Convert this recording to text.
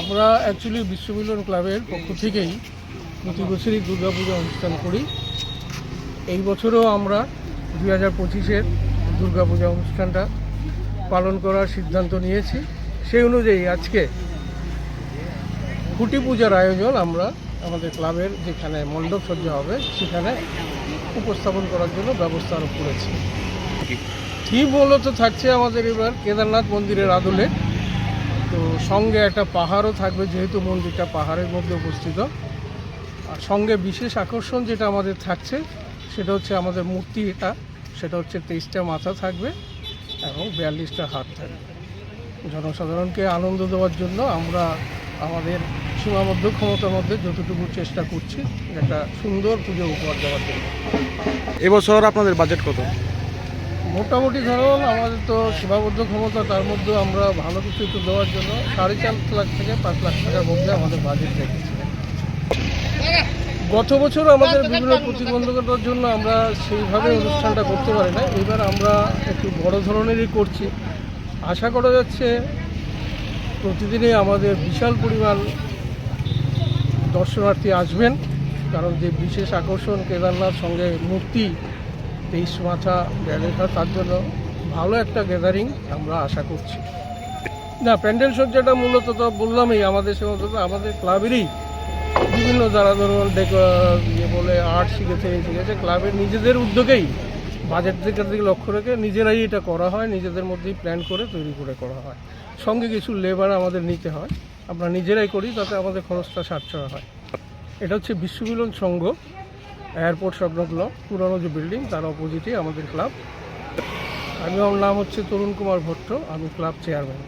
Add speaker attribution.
Speaker 1: আমরা অ্যাকচুয়ালি বিশ্বমিলন ক্লাবের পক্ষ থেকেই প্রতি বছরই দুর্গাপূজা অনুষ্ঠান করি। এই বছরও আমরা দুই হাজার পঁচিশের দুর্গাপূজা অনুষ্ঠানটা পালন করার সিদ্ধান্ত নিয়েছি। সেই অনুযায়ী আজকে খুঁটি পূজার আয়োজন আমরা আমাদের ক্লাবের যেখানে মণ্ডপ সজ্জা হবে সেখানে উপস্থাপন করার জন্য ব্যবস্থা আরোপ করেছি। থিম মূলত থাকছে আমাদের এবার কেদারনাথ মন্দিরের আদলে তো সঙ্গে একটা পাহাড়ও থাকবে, যেহেতু মন্দিরটা পাহাড়ের মধ্যে অবস্থিত। আর সঙ্গে বিশেষ আকর্ষণ যেটা আমাদের থাকছে, সেটা হচ্ছে আমাদের মূর্তি এটা। সেটা হচ্ছে তেইশটা মাথা থাকবে এবং বিয়াল্লিশটা হাত থাকবে। জনসাধারণকে আনন্দ দেওয়ার জন্য আমরা আমাদের সীমাবদ্ধ ক্ষমতার মধ্যে যতটুকু চেষ্টা করছি, একটা সুন্দর পুজো উপহার দেওয়ার জন্য।
Speaker 2: এবছর আপনাদের বাজেট কত?
Speaker 1: মোটামুটি ধরুন আমাদের তো সীমাবদ্ধ ক্ষমতা, তার মধ্যে আমরা ভালো কিছু একটু দেওয়ার জন্য সাড়ে চার লাখ থেকে পাঁচ লাখ টাকার মধ্যে আমাদের বাজেট রেখেছি। গত বছর আমাদের বিভিন্ন প্রতিবন্ধকতার জন্য আমরা সেইভাবে অনুষ্ঠানটা করতে পারি না এবার আমরা একটু বড় ধরনেরই করছি। আশা করা যাচ্ছে প্রতিদিনই আমাদের বিশাল পরিমাণ দর্শনার্থী আসবেন, কারণ যে বিশেষ আকর্ষণ কেদারনাথ সঙ্গে মূর্তি তেইশ মাথা ব্যালেটা তার জন্য ভালো একটা গ্যাদারিং আমরা আশা করছি। না, প্যান্ডেল সজ্জাটা মূলত তো বললামই, আমাদের সমস্ত আমাদের ক্লাবেরই বিভিন্ন যারা ধরুন ইয়ে বলে আর্ট শিখেছে, এই শিখেছে ক্লাবের নিজেদের উদ্যোগেই বাজেট দিকে দিকে লক্ষ্য রেখে নিজেরাই এটা করা হয়, নিজেদের মধ্যেই প্ল্যান করে তৈরি করে করা হয়। সঙ্গে কিছু লেবার আমাদের নিতে হয়, আমরা নিজেরাই করি, তাতে আমাদের খরচটা সাশ্রয় হয়। এটা হচ্ছে বিশ্বমিলন সংঘ। এয়ারপোর্ট সংলগ্ন পুরনো যে বিল্ডিং, তার অপোজিটই আমাদের ক্লাব। আমি আমার নাম হচ্ছে তরুণ কুমার ভট্ট, আমি ক্লাব চেয়ারম্যান।